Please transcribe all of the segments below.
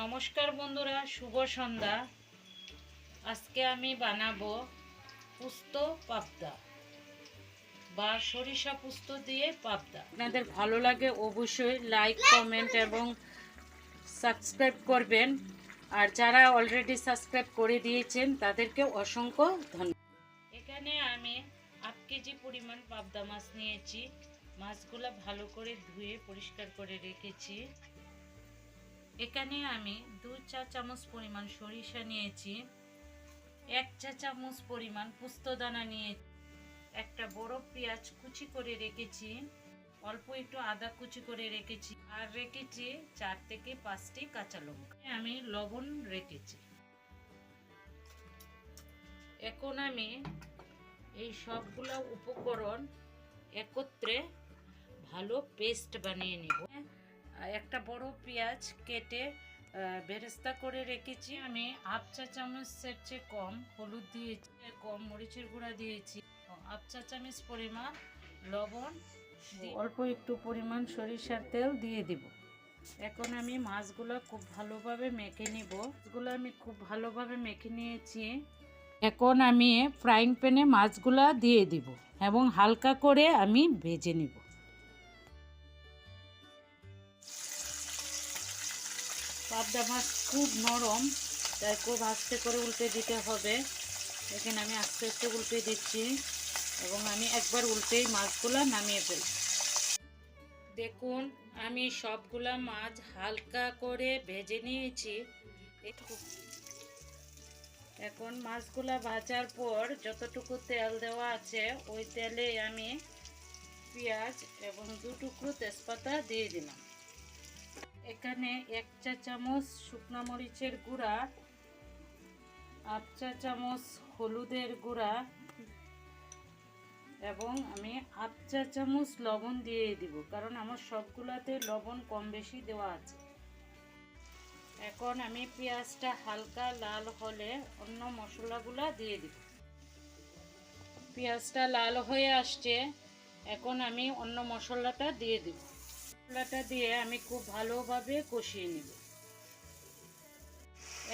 নমস্কার বন্ধুরা, শুভ সন্ধ্যা। আজকে আমি বানাবো পুস্ত পাবদা বা সরিষা পুস্ত দিয়ে পাবদা। আপনাদের ভালো লাগে অবশ্যই লাইক কমেন্ট এবং সাবস্ক্রাইব করবেন। আর যারা অলরেডি সাবস্ক্রাইব করে দিয়েছেন, তাদেরকে অসংখ্য ধন্যবাদ। এখানে আমি আট কেজি পরিমাণ পাবদা মাছ নিয়েছি। মাছগুলো ভালো করে ধুয়ে পরিষ্কার করে রেখেছি। এখানে আমি দু চা চামচ পরিমাণ সরিষা নিয়েছি, এক চা চামচ পরিমাণ পুস্তদানা নিয়ে একটা বড় পেঁয়াজ কুচি করে রেখেছি, অল্প একটু আদা কুচি করে রেখেছি আর রেখেছি চার থেকে পাঁচটি কাঁচা লঙ্কা। আমি লবণ রেখেছি। এখন আমি এই সবগুলো উপকরণ একত্রে ভালো পেস্ট বানিয়ে নিব। একটা বড় পেঁয়াজ কেটে বেরেস্তা করে রেখেছি। আমি হাফ চা চামচের চেয়ে কম হলুদ দিয়েছি কম মরিচের গুঁড়া দিয়েছি। হাফ চা চামচ পরিমাণ লবণ অল্প একটু পরিমাণ সরিষার তেল দিয়ে দিব। এখন আমি মাছগুলো খুব ভালোভাবে মেখে নিব। মাছগুলো আমি খুব ভালোভাবে মেখে নিয়েছি। এখন আমি ফ্রাইং প্যানে মাছগুলো দিয়ে দিব এবং হালকা করে আমি ভেজে নিব। পাবদা মাছ খুব নরম, তাই খুব আস্তে করে উল্টে দিতে হবে। এখানে আমি আস্তে আস্তে উল্টে দিচ্ছি এবং আমি একবার উল্টেই মাছগুলো নামিয়ে ফেলব দেখুন, আমি সবগুলা মাছ হালকা করে ভেজে নিয়েছি। এখন মাছগুলা ভাজার পর যতটুকু তেল দেওয়া আছে, ওই তেলে আমি পেঁয়াজ এবং দু টুকরো তেজপাতা দিয়ে দিলাম। এখানে এক চা চামচ শুকনো মরিচের গুঁড়া আট চা চামচ হলুদের গুঁড়া এবং আমি আট চা চামচ লবণ দিয়ে দিব, কারণ আমার সবগুলোতে লবণ কম বেশি দেওয়া আছে। এখন আমি পেঁয়াজটা হালকা লাল হলে অন্য মশলাগুলো দিয়ে দিব। পেঁয়াজটা লাল হয়ে আসছে, এখন আমি অন্য মশলাটা দিয়ে দিব। মশলাটা দিয়ে আমি খুব ভালোভাবে কষিয়ে নেব।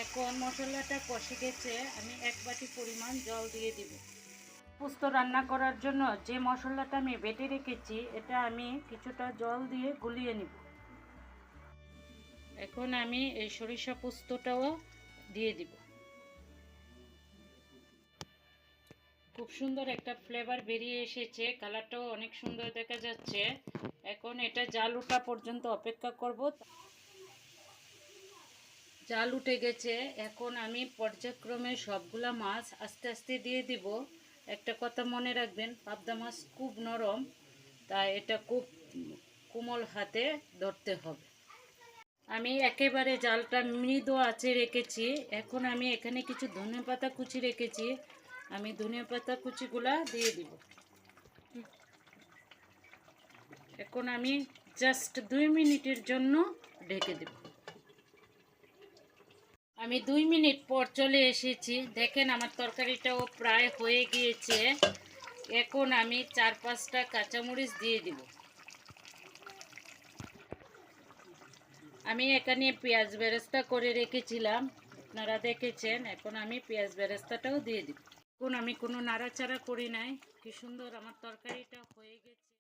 এখন মশলাটা কষে গেছে, আমি এক বাটি পরিমাণ জল দিয়ে দিব। পোস্ত রান্না করার জন্য যে মশলাটা আমি বেটে রেখেছি, এটা আমি কিছুটা জল দিয়ে গুলিয়ে নিব। এখন আমি এই সরিষা পোস্তটাও দিয়ে দিব। খুব সুন্দর একটা ফ্লেভার বেরিয়ে এসেছে কালারটাও অনেক সুন্দর দেখা যাচ্ছে। এখন এটা জাল ওঠা পর্যন্ত অপেক্ষা করব। জাল উঠে গেছে, এখন আমি পর্যায়ক্রমে সবগুলা মাছ আস্তে আস্তে দিয়ে দিব। একটা কথা মনে রাখবেন, পাবদা মাছ খুব নরম, তাই এটা খুব কোমল হাতে ধরতে হবে। আমি একেবারে জালটা মৃদু আছে রেখেছি, এখন আমি এখানে কিছু ধনে পাতা কুচি রেখেছি। আমি ধনে পাতা কুচিগুলা দিয়ে দিব। এখন আমি জাস্ট দুই মিনিটের জন্য ঢেকে দেব। আমি দুই মিনিট পর চলে এসেছি। দেখেন আমার তরকারিটাও প্রায় হয়ে গিয়েছে। এখন আমি চার পাঁচটা কাঁচামরিচ দিয়ে দিব। আমি এখানে পেঁয়াজ বেরেস্তা করে রেখেছিলাম। আপনারা দেখেছেন, এখন আমি পেঁয়াজ বেরেস্তাটাও দিয়ে দিব। এখন আমি কোনো নাড়াচাড়া করি নাই। কি সুন্দর আমার তরকারিটা হয়ে গেছে।